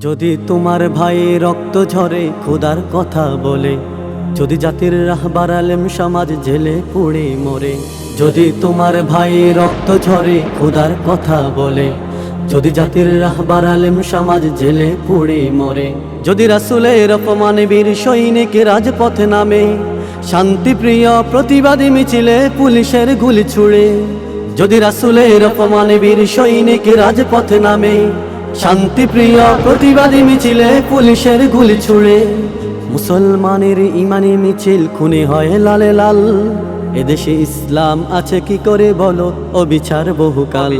যদি তোমার ভাই রক্ত ঝরে, খোদার কথা বলে। যদি জাতির রাহবার আলেম সমাজ জেলে পুড়ে মরে। যদি তোমার ভাই রক্ত ঝরে, খোদার কথা বলে। যদি জাতির রাহবার আলেম সমাজ জেলে পুড়ে মরে। যদি রাসুলের অপমানে বীর সৈনিক রাজপথে নামে। শান্তিপ্রিয় প্রতিবাদী মিছিলে পুলিশের গুলি ছুড়ে। যদি রাসুলের অপমানে বীর সৈনিক রাজপথে নামে। শান্তিপ্রিয় প্রতিবাদী মিছিলে পুলিশের গুলি ছুড়ে। মুসলমানের ইমানি মিছিল খুনে হয় লালে লাল। এদেশে ইসলাম আছে কি করে বলো? অবিচার বহুকাল।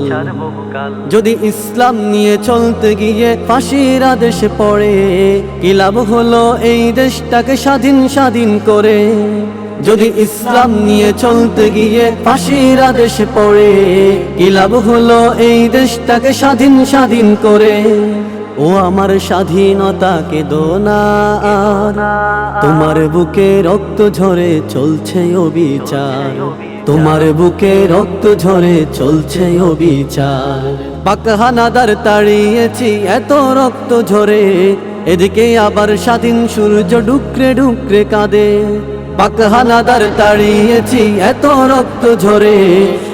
যদি ইসলাম নিয়ে চলতে গিয়ে ফাঁসির আদেশে পড়ে কি লাভ হলো এই দেশটাকে স্বাধীন স্বাধীন করে? যদি ইসলাম নিয়ে চলতে গিয়ে ফাঁসির আদেশে পড়ে, কি লাভ হলো এই দেশটাকে স্বাধীন স্বাধীন করে? ও আমার স্বাধীনতাকে দোনা, তোমার বুকে রক্ত ঝরে চলছে অবিচার। তোমার বুকে রক্ত ঝরে চলছে অবিচার। পাকহানাদার তাড়িয়েছি এত রক্ত ঝরে, এদিকে আবার স্বাধীন সূর্য ডুকরে ডুকরে কাঁদে। পাকহানাদার তাড়িয়েছি, এত রক্ত ঝরে।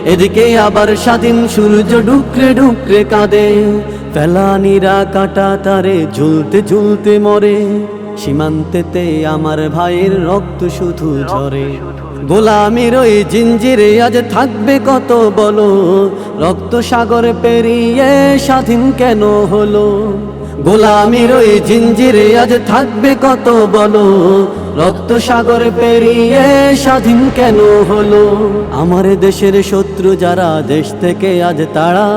এদিকে আবার স্বাধীন সূর্য ডুকরে ডুকরে কাঁদে। ফেলানিরা কাটা তারে ঝুলতে ঝুলতে মরে। সীমান্তেতে আমার ভাইয়ের রক্ত শুধু ঝরে। গোলামির ওই জিঞ্জিরে আজ থাকবে কত বলো? রক্ত সাগর পেরিয়ে স্বাধীন কেন হলো? গোলামির ওই জিঞ্জিরে আজ থাকবে কত বলো? রক্ত সাগর পেরিয়ে স্বাধীন কেন হলো? আমার দেশের শত্রু যারা দেশ থেকে আজ তারা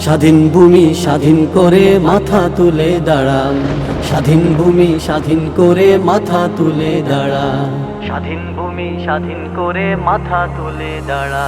স্বাধীন ভূমি স্বাধীন করে মাথা তুলে দাঁড়ান। স্বাধীন ভূমি স্বাধীন করে মাথা তুলে দাঁড়া স্বাধীন ভূমি স্বাধীন করে মাথা তুলে দাঁড়া